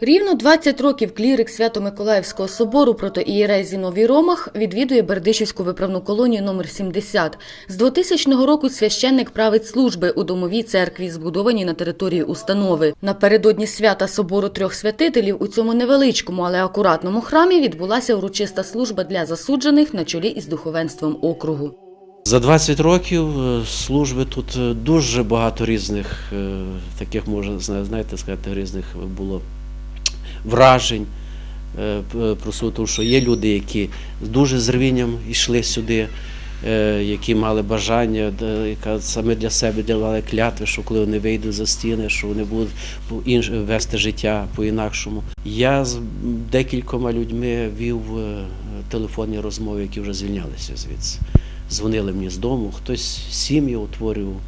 Рівно 20 років клірик Свято-Миколаївського собору протоієрей Зіновій Ромах відвідує Бердичівську виправну колонію номер 70. З 2000 року священник править служби у домовій церкві, збудованій на території установи. Напередодні свята собору трьох святителів у цьому невеличкому, але акуратному храмі відбулася урочиста служба для засуджених на чолі із духовенством округу. За 20 років е, служби тут е, дуже багато різних, е, таких можна знаєте, сказати, різних було вражень. е, п- тому, що є люди, які дуже з рвінням йшли сюди, які мали бажання, яка саме для себе давали клятви, що коли вони вийдуть за стіни, що вони будуть вести життя по-інакшому. Я з декількома людьми вів телефонні розмови, які вже звільнялися звідси дзвонили мені з дому, хтось сім'ї утворював,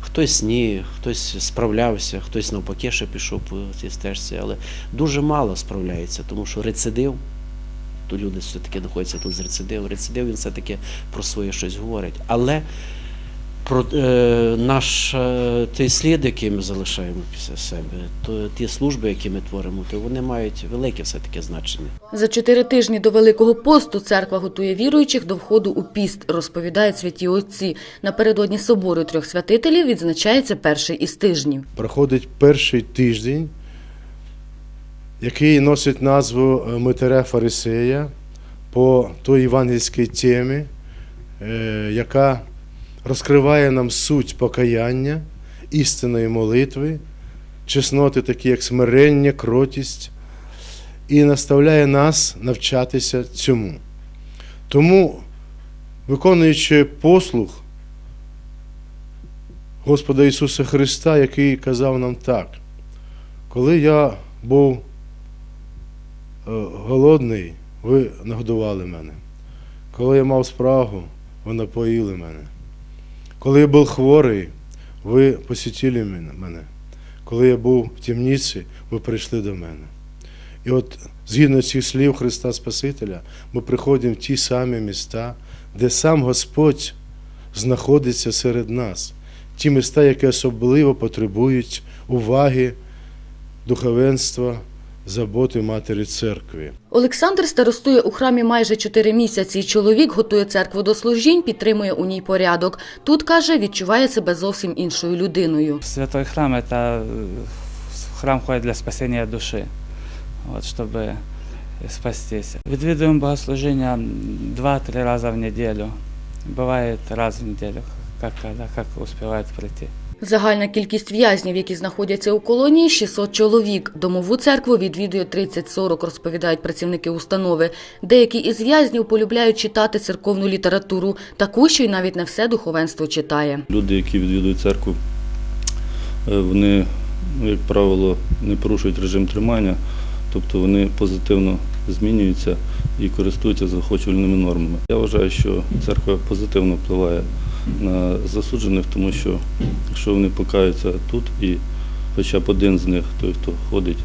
хтось ні, хтось справлявся, хтось навпаки ще пішов по цій стежці, але дуже мало справляється, тому що рецидив, то люди все-таки знаходяться тут з рецидивом. Рецидив він все-таки про своє щось говорить. Але про е, наш е, той слід, який ми залишаємо після себе, то ті служби, які ми творимо, то вони мають велике все-таки значення. За чотири тижні до Великого посту церква готує віруючих до входу у піст, розповідають святі отці. Напередодні собору трьох святителів відзначається перший із тижнів. проходить перший тиждень, який носить назву е, Митаря Фарисея по той євангельській темі, е, яка розкриває нам суть покаяння, істинної молитви, чесноти, такі як смирення, кротість, і наставляє нас навчатися цьому. Тому, виконуючи послуг, Господа Ісуса Христа, який казав нам так, коли я був е, голодний, ви нагодували мене. Коли я мав спрагу, ви напоїли мене. Коли я був хворий, ви посітили мене. Коли я був в темниці, ви прийшли до мене. І от згідно цих слів Христа Спасителя, ми приходимо в ті самі міста, де сам Господь знаходиться серед нас ті міста, які особливо потребують уваги, духовенства, заботи Матері Церкви. Олександр старостує у храмі майже чотири місяці. Чоловік готує церкву до служінь, підтримує у ній порядок. Тут каже, відчуває себе зовсім іншою людиною. Святой храм – это э, храм ходить для спасения души, вот, чтобы спастись. Відвідуємо богослужіння два-три рази в неділю. Буває раз в неділю, как, когда, как успевают прийти. Загальна кількість в'язнів, які знаходяться у колонії, 600 чоловік. Домову церкву відвідує 30-40, розповідають працівники установи. Деякі із в'язнів полюбляють читати церковну літературу, таку, що й навіть не все духовенство читає. Люди, які відвідують церкву, е, вони, ну, як правило, не порушують режим тримання, тобто вони позитивно змінюються і користуються заохочувальними нормами. Я вважаю, що церква позитивно впливає засуджених, тому що якщо вони покаються тут і хоча б один з них, той, хто ходить,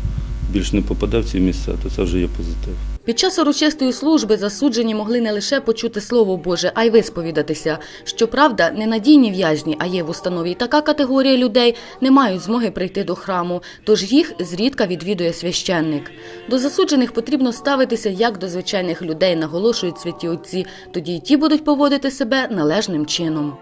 більш не попаде в ці місця, то це вже є позитив. Під час урочистої служби засуджені могли не лише почути Слово Боже, а й висповідатися. Щоправда, ненадійні в'язні, а є в установі й така категорія людей, не мають змоги прийти до храму, тож їх зрідка відвідує священник. До засуджених потрібно ставитися як до звичайних людей, наголошують святі отці, тоді й ті будуть поводити себе належним чином.